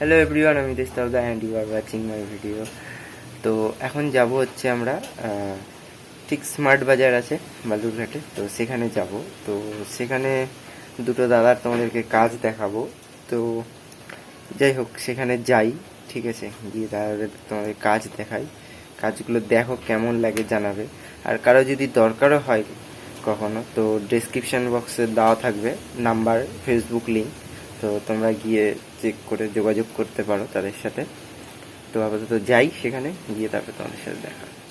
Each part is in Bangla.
হ্যালো এভরিওয়ান আমি দেশতাবদা and you are watching my video তো এখন যাব হচ্ছে আমরা ঠিক স্মার্ট বাজার আছে, বালুরঘাটে। তো সেখানে যাব। তো সেখানে দুটো দাদার তোমাদেরকে কাজ দেখাবো। তো যাই হোক, সেখানে যাই, ঠিক আছে? গিয়ে দাদাদের তোমাদের কাজ দেখাই। কাজগুলো দেখো কেমন লাগে জানাবে। আর কারও যদি দরকারও হয় কখনো, তো ডেসক্রিপশন বক্সে দেওয়া থাকবে, নাম্বার ফেসবুক লিঙ্ক তো তোমরা গিয়ে চেক করে যোগাযোগ করতে পারো তাদের সাথে। তো আপাতত যাই সেখানে, গিয়ে তারপরে তোমাদের সাথে দেখা হচ্ছে।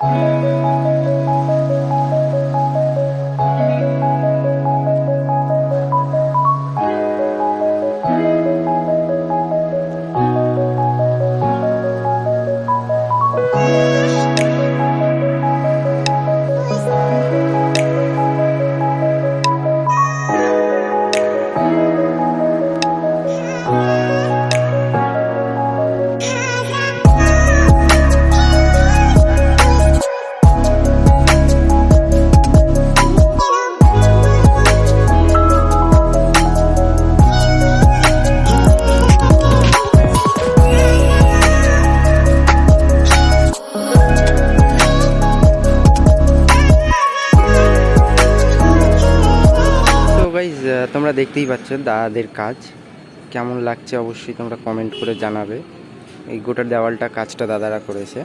তো তোমরা দেখতেই পাচ্ছ দাদাদের কাজ। কেমন লাগছে অবশ্যই তোমরা কমেন্ট করে জানাবে। এই গোটা দেওয়ালটা কাজটা দাদারা করেছে।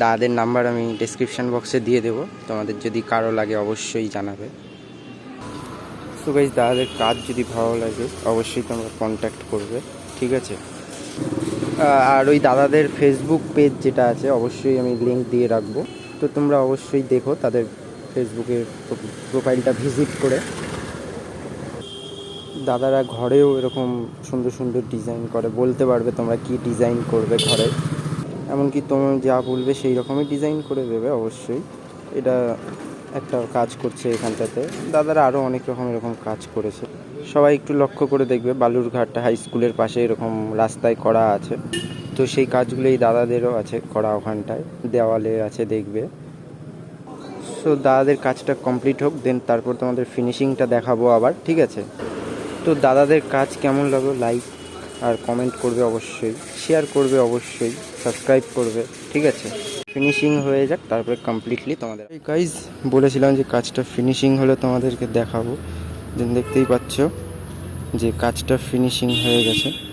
দাদাদের নাম্বার আমি ডেসক্রিপশন বক্সে দিয়ে দেবো। তোমাদের যদি কারও লাগে অবশ্যই জানাবে। তো গাইজ দাদাদের কাজ যদি ভালো লাগে, অবশ্যই তোমরা কন্ট্যাক্ট করবে। ঠিক আছে? আর ওই দাদাদের ফেসবুক পেজ যেটা আছে, অবশ্যই আমি লিঙ্ক দিয়ে রাখব। তো তোমরা অবশ্যই দেখো তাদের ফেসবুকের প্রোফাইলটা ভিজিট করে। দাদারা ঘরেও এরকম সুন্দর সুন্দর ডিজাইন করে, বলতে পারবে তোমরা কি ডিজাইন করবে ঘরে। এমনকি তোমরা যা বলবে সেই রকমই ডিজাইন করে দেবে অবশ্যই। এটা একটা কাজ করছে এখানটাতে। দাদারা আরও অনেক রকম এরকম কাজ করেছে। সবাই একটু লক্ষ্য করে দেখবে, বালুরঘাট হাই স্কুলের পাশে এরকম রাস্তায় করা আছে। তো সেই কাজগুলো এই দাদাদেরও আছে করা ওখানটায়। দেওয়ালে আছে দেখবে। সো দাদাদের কাজটা কমপ্লিট হোক দেন তারপর তোমাদের ফিনিশিংটা দেখাবো আবার, ঠিক আছে? তো দাদাদের কাজ কেমন লাগল? লাইক আর কমেন্ট করবে অবশ্যই। শেয়ার করবে অবশ্যই। সাবস্ক্রাইব করবে। ঠিক আছে? ফিনিশিং হয়ে যাক, তারপরে কমপ্লিটলি তোমাদের। গাইজ বলেছিলাম যে কাজটা ফিনিশিং হলে তোমাদেরকে দেখাবো। দেখতেই পাচ্ছ যে কাজটা ফিনিশিং হয়ে গেছে।